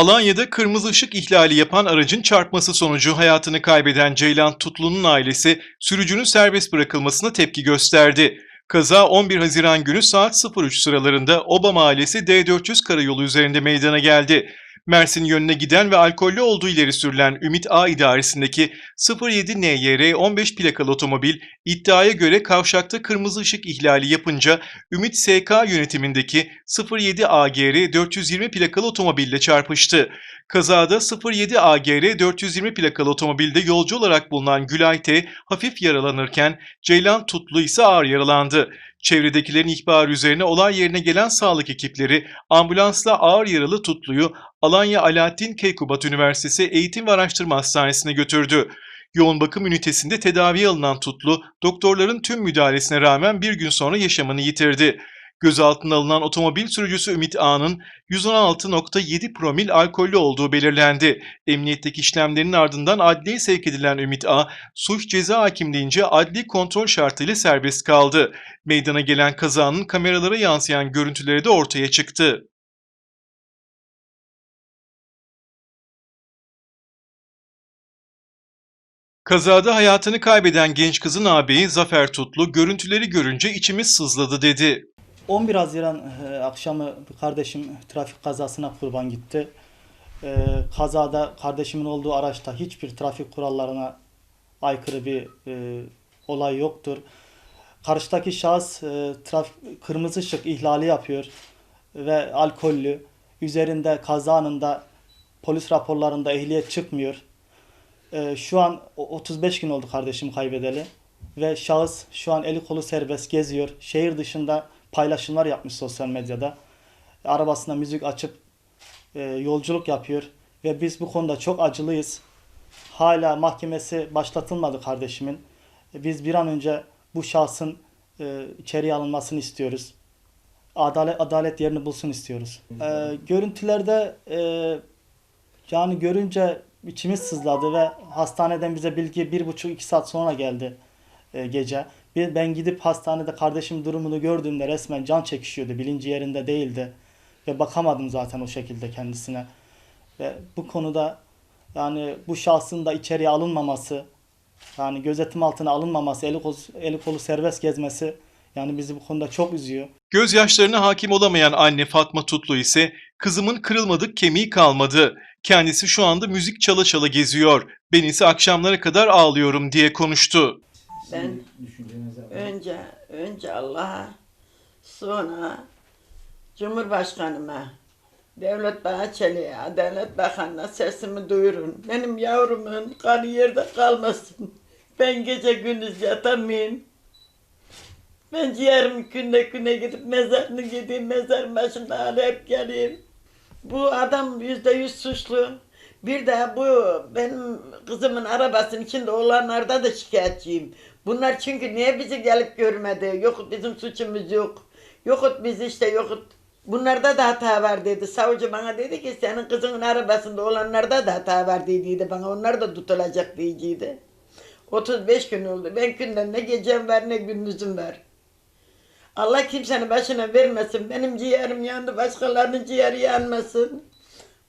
Alanya'da kırmızı ışık ihlali yapan aracın çarpması sonucu hayatını kaybeden Ceylan Tutlu'nun ailesi sürücünün serbest bırakılmasına tepki gösterdi. Kaza 11 Haziran günü saat 03 sıralarında Oba Mahallesi D400 karayolu üzerinde meydana geldi. Mersin yönüne giden ve alkollü olduğu ileri sürülen Ümit A idaresindeki 07 NYR 15 plakalı otomobil iddiaya göre kavşakta kırmızı ışık ihlali yapınca Ümit SK yönetimindeki 07 AGR 420 plakalı otomobille çarpıştı. Kazada 07 AGR 420 plakalı otomobilde yolcu olarak bulunan Gülay T. hafif yaralanırken Ceylan Tutlu ise ağır yaralandı. Çevredekilerin ihbarı üzerine olay yerine gelen sağlık ekipleri ambulansla ağır yaralı Tutlu'yu Alanya Alaaddin Keykubat Üniversitesi Eğitim ve Araştırma Hastanesi'ne götürdü. Yoğun bakım ünitesinde tedaviye alınan Tutlu, doktorların tüm müdahalesine rağmen bir gün sonra yaşamını yitirdi. Gözaltına alınan otomobil sürücüsü Ümit A'nın 116.7 promil alkollü olduğu belirlendi. Emniyetteki işlemlerin ardından adliyeye sevk edilen Ümit A, suç ceza hakimliğince adli kontrol şartıyla serbest kaldı. Meydana gelen kazanın kameralara yansıyan görüntüleri de ortaya çıktı. Kazada hayatını kaybeden genç kızın ağabeyi Zafer Tutlu görüntüleri görünce içimiz sızladı dedi. 11 Haziran e, akşamı kardeşim trafik kazasına kurban gitti. E, kazada kardeşimin olduğu araçta hiçbir trafik kurallarına aykırı bir e, olay yoktur. Karşıdaki şahıs e, trafik, kırmızı ışık ihlali yapıyor ve alkollü. Üzerinde kaza anında polis raporlarında ehliyet çıkmıyor. Şu an o- 35 gün oldu kardeşim kaybedeli ve şahıs şu an eli kolu serbest geziyor. Şehir dışında paylaşımlar yapmış sosyal medyada. Arabasına müzik açıp e, yolculuk yapıyor ve biz bu konuda çok acılıyız. Hala mahkemesi başlatılmadı kardeşimin. Biz bir an önce bu şahsın e, içeriye alınmasını istiyoruz. Adalet adalet yerini bulsun istiyoruz. E, görüntülerde e, yani görünce içimiz sızladı ve hastaneden bize bilgi bir buçuk iki saat sonra geldi e, gece. Bir, ben gidip hastanede kardeşim durumunu gördüğümde resmen can çekişiyordu. Bilinci yerinde değildi. Ve bakamadım zaten o şekilde kendisine. Ve bu konuda yani bu şahsın da içeriye alınmaması, yani gözetim altına alınmaması, eli kolu, eli kolu serbest gezmesi yani bizi bu konuda çok üzüyor. Gözyaşlarına hakim olamayan anne Fatma Tutlu ise kızımın kırılmadık kemiği kalmadı. Kendisi şu anda müzik çala çala geziyor. Ben ise akşamlara kadar ağlıyorum diye konuştu. Ben önce önce Allah'a sonra Cumhurbaşkanıma Devlet Bahçeli'ye, Adalet Bakanı'na sesimi duyurun. Benim yavrumun kanı yerde kalmasın. Ben gece gündüz yatamayayım. Ben ciğerimi günde güne gidip mezarını gideyim, mezar başında arayıp geleyim. Bu adam yüzde yüz suçlu. Bir de bu benim kızımın arabasının içinde olanlarda da şikayetçiyim. Bunlar çünkü niye bizi gelip görmedi? Yok bizim suçumuz yok. Yokut biz işte yokut. Bunlarda da hata var dedi. Savcı bana dedi ki senin kızının arabasında olanlarda da hata var dediydi bana. Onlar da tutulacak diyecekti. 35 gün oldu. Ben günden ne gecem var ne gündüzüm var. Allah kimsenin başına vermesin. Benim ciğerim yandı, başkalarının ciğeri yanmasın.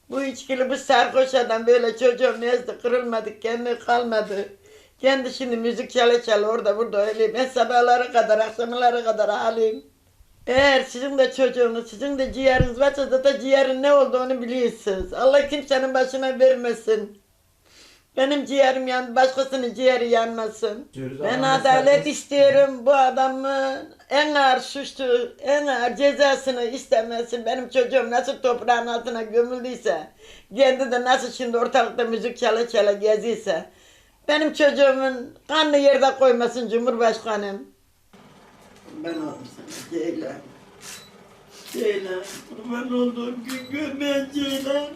Bu içkili, bu sarhoş adam böyle çocuğum nezdi, kırılmadık, kendi kalmadı. Kendi şimdi müzik çala çala orada burada öyle. Ben sabahlara kadar, akşamlara kadar ağlayayım. Eğer sizin de çocuğunuz, sizin de ciğeriniz varsa da ciğerin ne olduğunu biliyorsunuz. Allah kimsenin başına vermesin. Benim ciğerim yandı, başkasının ciğeri yanmasın. Ben adalet istiyorum. Bu adamın en ağır suçlu, en ağır cezasını istemesin. Benim çocuğum nasıl toprağın altına gömüldüyse, kendi de nasıl şimdi ortalıkta müzik çala çala geziyse, benim çocuğumun kanlı yerde koymasın Cumhurbaşkanım. Ben sana Ceylan. Ceylan, kurban olduğum gün görmeyen Ceylan.